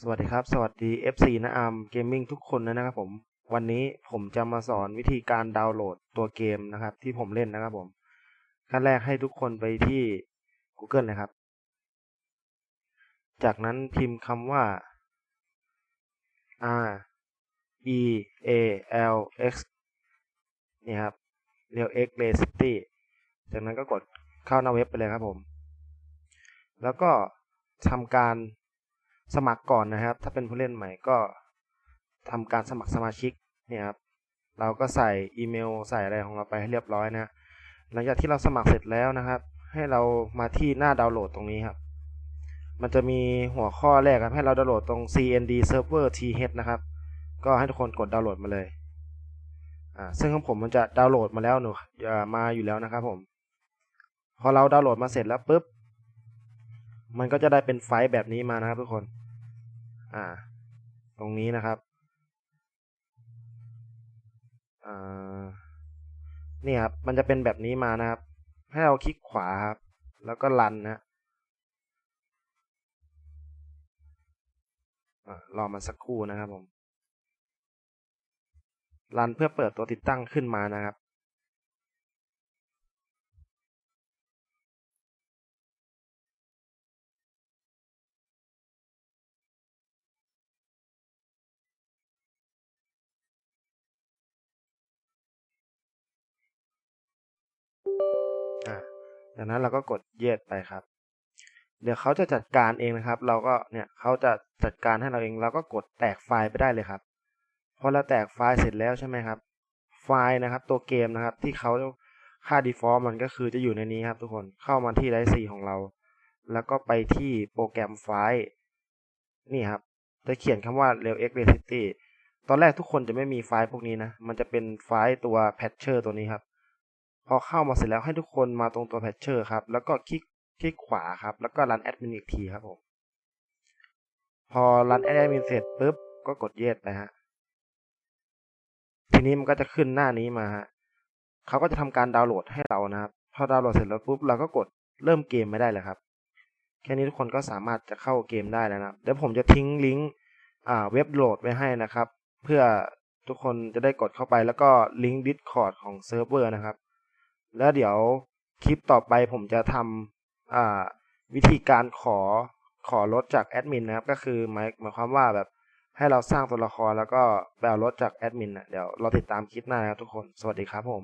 สวัสดีครับ สวัสดี FC นะอามเกมมิ่งทุกคนนะครับผม วันนี้ผมจะมาสอนวิธีการดาวน์โหลดตัวเกมนะครับ ที่ผมเล่นนะครับผม ขั้นแรกให้ทุกคนไปที่ Google นะครับ จากนั้นพิมพ์คำว่า R E A L X นี่ครับ Real X Ray City จากนั้นก็กดเข้าหน้าเว็บไปเลยครับผม แล้วก็ทำการ สมัครก่อนนะครับ ถ้าเป็นผู้เล่นใหม่ก็ทำการสมัครสมาชิกเนี่ยครับเราก็ใส่อีเมลใส่อะไรของเราไปให้เรียบร้อยนะหลังจากที่เราสมัครเสร็จแล้วนะครับ ให้เรามาที่หน้าดาวน์โหลดตรงนี้ครับ มันจะมีหัวข้อแรกครับให้เราดาวน์โหลดตรง CND Server TH นะครับ ก็ให้ทุกคนกดดาวน์โหลดมาเลยอ่าซึ่งของผมมันจะดาวน์โหลดมาแล้วหนูมาอยู่แล้วนะครับผมพอเราดาวน์โหลดมาเสร็จแล้วปุ๊บ มันก็จะได้เป็นไฟล์แบบนี้มานะครับทุกคน อ่า ตรงนี้นะครับ อ่า นี่ครับ มันจะเป็นแบบนี้มานะครับ ให้เราคลิกขวาครับ แล้วก็รันนะรอมันสักครู่นะครับผม รันเพื่อเปิดตัวติดตั้งขึ้นมานะครับ จากนั้นเราก็กดเยสไปครับ เดี๋ยวเขาจะจัดการเองนะครับ เราก็เนี่ยเขาจะจัดการให้เราเองเราก็กดแตกไฟล์ไปได้เลยครับพอเราแตกไฟล์เสร็จแล้วใช่ไหมครับ ไฟล์นะครับ ตัวเกมนะครับ ที่เขาค่า default มันก็คือจะอยู่ในนี้ครับ ทุกคนเข้ามาที่ไดซีของเรา แล้วก็ไปที่โปรแกรมไฟล์นี่ครับจะเขียนคำว่า Real X Ray City ตอนแรกทุกคนจะไม่มีไฟล์พวกนี้นะ มันจะเป็นไฟล์ตัว Patcher ตัวนี้ครับ พอเข้ามาเสร็จแล้วให้ทุกคนมาตรงตัว Patcher ครับ แล้วก็คลิกคลิกขวาครับ แล้วก็รันแอดมินอีกทีครับผม พอรันแอดมินเสร็จปุ๊บก็กดเยสไปฮะ ทีนี้มันก็จะขึ้นหน้านี้มาฮะเขาก็จะทำการดาวน์โหลดให้เรานะครับ พอดาวน์โหลดเสร็จแล้วปุ๊บเราก็กดเริ่มเกมไม่ได้เลยครับ แค่นี้ทุกคนก็สามารถจะเข้าเกมได้แล้วนะเดี๋ยวผมจะทิ้งลิงก์อ่าเว็บโหลดไว้ให้นะครับ เพื่อทุกคนจะได้กดเข้าไปแล้วก็ลิงก์ Discord ของเซิร์ฟเวอร์นะครับ แล้วเดี๋ยวคลิปต่อไปผมจะทำวิธีการขอขอลดจากแอดมินนะครับ ก็คือหมายหมายความว่าแบบให้เราสร้างตัวละครแล้วก็แปเอาลดจากแอดมินนะเดี๋ยวเราติดตามคลิปหน้านะครับทุกคน สวัสดีครับผม